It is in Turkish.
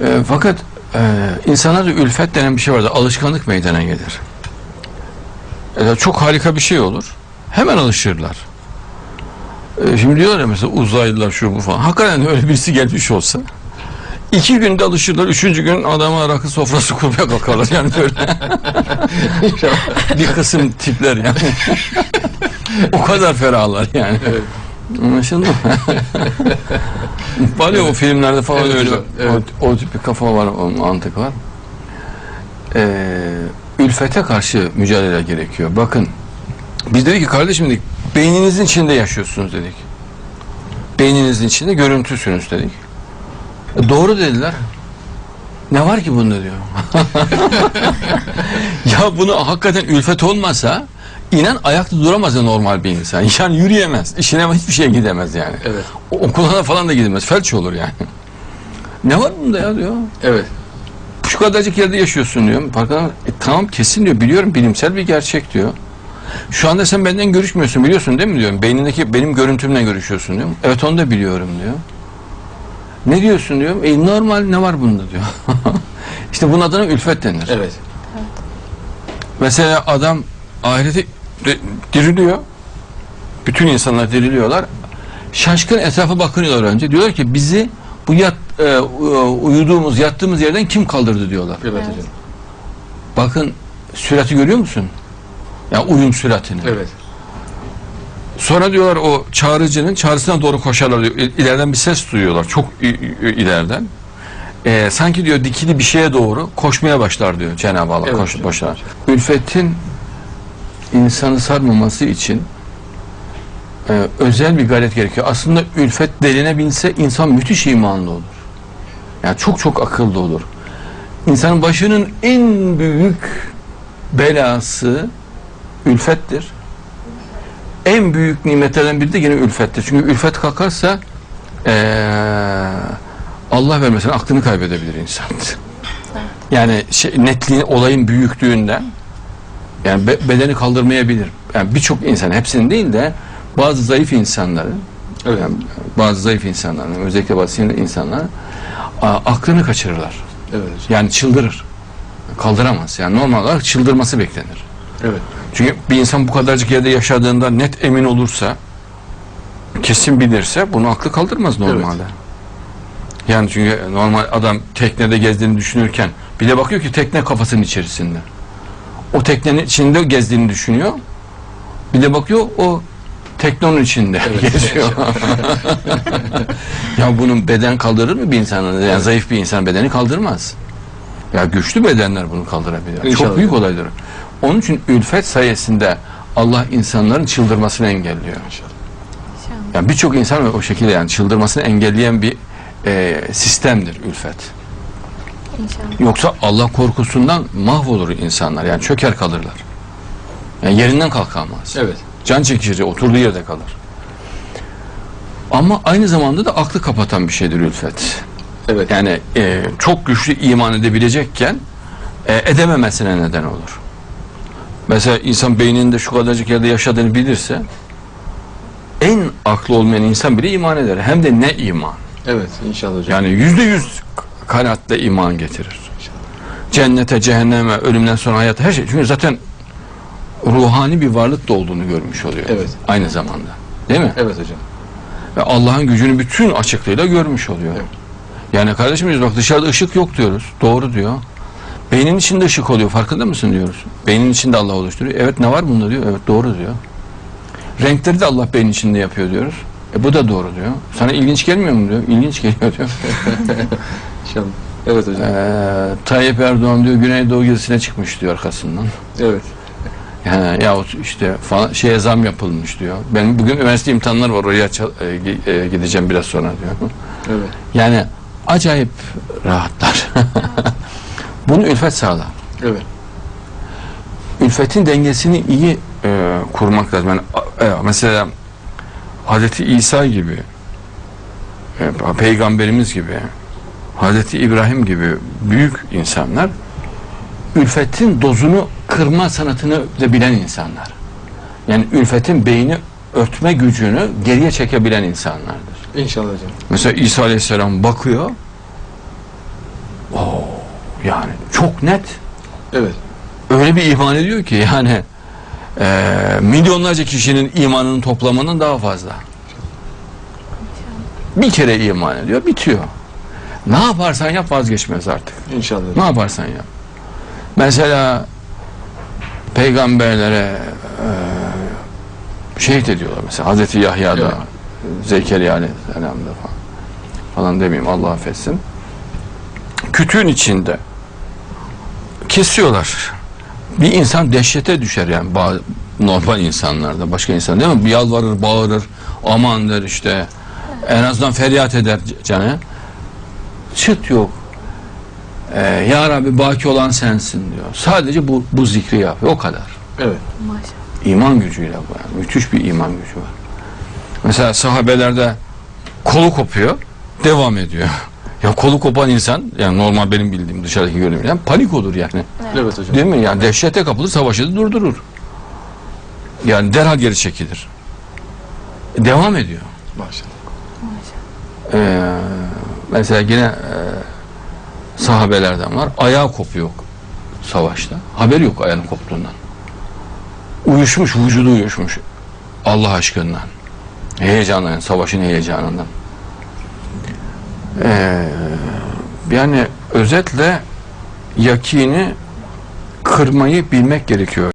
E, fakat e, insanlarda ülfet denen bir şey vardır. Alışkanlık meydana gelir. E, çok harika bir şey olur. Hemen alışırlar. E, şimdi diyorlar ya mesela uzaylılar şu bu falan. Hakikaten öyle birisi gelmiş olsa iki günde alışırlar. Üçüncü gün adama rakı sofrası kurmaya kalkarlar. Yani böyle bir kısım tipler yani. o kadar ferahlar yani. Evet. Anlaşıldı mı? var ya o filmlerde falan Evet öyle evet. o, o tip bir kafa var, o mantık var. Ee, ülfete karşı mücadele gerekiyor. Bakın biz dedik ki kardeşim dedik beyninizin içinde yaşıyorsunuz dedik. Beyninizin içinde görüntüsünüz dedik. E, doğru dediler. Ne var ki bunda diyor. ya bunu hakikaten ülfet olmasa inan ayakta duramaz ya normal bir insan. Yani yürüyemez. İşine hiçbir şeye gidemez yani. Evet. O- Okuluna falan da gidemez. Felç olur yani. Ne var bunda ya diyor. Evet. Şu kadarcık yerde yaşıyorsun diyor. Farkında mı? E, tamam kesin diyor. Biliyorum bilimsel bir gerçek diyor. Şu anda sen benden görüşmüyorsun biliyorsun değil mi diyorum. Beynindeki benim görüntümle görüşüyorsun diyor. Evet onu da biliyorum diyor. Ne diyorsun diyor. E normal ne var bunda diyor. işte bunun adına ülfet denir. Evet. Mesela adam ahirete diriliyor. Bütün insanlar diriliyorlar. Şaşkın etrafa bakınıyorlar önce. Diyorlar ki bizi bu yat, e, uyuduğumuz, yattığımız yerden kim kaldırdı diyorlar. Evet Evet. hocam. Bakın sürati görüyor musun? Ya uyum süratini. Evet. Sonra diyorlar o çağrıcının çağrısına doğru koşarlar İleriden bir ses duyuyorlar. Çok ileriden. Ee, sanki diyor dikili bir şeye doğru koşmaya başlar diyor Cenab-ı Allah. Evet koş, başlar. Ülfetin insanı sarmaması için e, özel bir gayret gerekiyor. Aslında ülfet deline binse insan müthiş imanlı olur. Yani çok çok akıllı olur. İnsanın başının en büyük belası ülfettir. En büyük nimetlerden biri de yine ülfettir. Çünkü ülfet kalkarsa eee, Allah vermesin aklını kaybedebilir insan. Yani şey, netliği olayın büyüklüğünden yani be- bedeni kaldırmayabilir. Yani birçok insan hepsinin değil de bazı zayıf insanların Evet. yani bazı zayıf insanların özellikle bazı insanlar aklını kaçırırlar. Evet. Yani çıldırır. Kaldıramaz. Yani normal olarak çıldırması beklenir. Evet. Çünkü bir insan bu kadarcık yerde yaşadığında net emin olursa, kesin bilirse bunu aklı kaldırmaz normalde. Yani çünkü normal adam teknede gezdiğini düşünürken bir de bakıyor ki tekne kafasının içerisinde. O teknenin içinde gezdiğini düşünüyor. Bir de bakıyor o teknonun içinde geziyor. ya bunun beden kaldırır mı bir insanın? Yani zayıf bir insan bedeni kaldırmaz. Ya güçlü bedenler bunu kaldırabilir. İnşallah. Çok büyük olaydır. Onun için ülfet sayesinde Allah insanların çıldırmasını engelliyor. İnşallah. Yani birçok insan o şekilde yani çıldırmasını engelleyen bir e, sistemdir ülfet. İnşallah. Yoksa Allah korkusundan mahvolur insanlar. Yani çöker kalırlar. Yani yerinden kalkamaz. Evet. Can çekici oturduğu yerde kalır. Ama aynı zamanda da aklı kapatan bir şeydir ülfet. Evet. Yani e, çok güçlü iman edebilecekken e, edememesine neden olur. Mesela insan beyninde şu kadarcık yerde yaşadığını bilirse en aklı olmayan insan bile iman eder. Hem de ne iman. Evet. İnşallah hocam. Yani yüzde yüz kanaatle iman getirir. Cennete, cehenneme, ölümden sonra hayata her şey. Çünkü zaten ruhani bir varlık da olduğunu görmüş oluyor. Evet. Aynı zamanda. Değil mi? Evet hocam. Ve Allah'ın gücünü bütün açıklığıyla görmüş oluyor. Evet. Yani kardeşim diyoruz bak dışarıda ışık yok diyoruz. Doğru diyor. Beynin içinde ışık oluyor. Farkında mısın diyoruz. Beynin içinde Allah oluşturuyor. Evet ne var bunda diyor. Evet doğru diyor. Renkleri de Allah beynin içinde yapıyor diyoruz. E bu da doğru diyor. Sana ilginç gelmiyor mu diyor. İlginç geliyor diyor. İnşallah. Evet hocam. Ee, Tayyip Erdoğan diyor Güneydoğu gezisine çıkmış diyor arkasından. Evet. Yani yahut işte falan, şeye zam yapılmış diyor. Ben bugün üniversite imtihanları var oraya e, e, gideceğim biraz sonra diyor. Evet. Yani acayip rahatlar. Bunu ülfet sağlar. Evet. Ülfetin dengesini iyi e, kurmak lazım. Yani, e, mesela Hazreti İsa gibi, e, Peygamberimiz gibi, Hazreti İbrahim gibi büyük insanlar ülfetin dozunu kırma sanatını da bilen insanlar. Yani ülfetin beyni örtme gücünü geriye çekebilen insanlardır. İnşallah hocam. Mesela İsa Aleyhisselam bakıyor Yani çok net. Evet. Öyle bir iman ediyor ki yani e, milyonlarca kişinin imanının toplamının daha fazla. Bir kere iman ediyor, bitiyor. Ne yaparsan yap vazgeçmez artık. İnşallah Ne yaparsan yap. Mesela peygamberlere e, şehit ediyorlar mesela Hazreti Yahya'da Evet. Zekeriya Aleyhisselam'da falan. Falan demeyeyim Allah affetsin. Kütüğün içinde kesiyorlar. Bir insan dehşete düşer yani normal insanlarda başka insan değil mi? Bir yalvarır, bağırır, aman der işte. En azından feryat eder canı. Çıt yok. Ee, ya Rabbi baki olan sensin diyor. Sadece bu, bu zikri yapıyor. O kadar. Evet. Maşallah. İman gücüyle bu. Yani. Müthiş bir iman gücü var. Mesela sahabelerde kolu kopuyor, devam ediyor. Ya kolu kopan insan, yani normal benim bildiğim dışarıdaki gördüğüm yani panik olur yani. Evet hocam. Değil mi? Yani dehşete kapılır, savaşı da durdurur. Yani derhal geri çekilir. Devam ediyor. Maşallah. Ee, mesela yine e, sahabelerden var. Ayağı kopuyor savaşta. Haberi yok ayağının koptuğundan. Uyuşmuş, vücudu uyuşmuş. Allah aşkından. Heyecanından, savaşın heyecanından. Ee, yani özetle yakini kırmayı bilmek gerekiyor.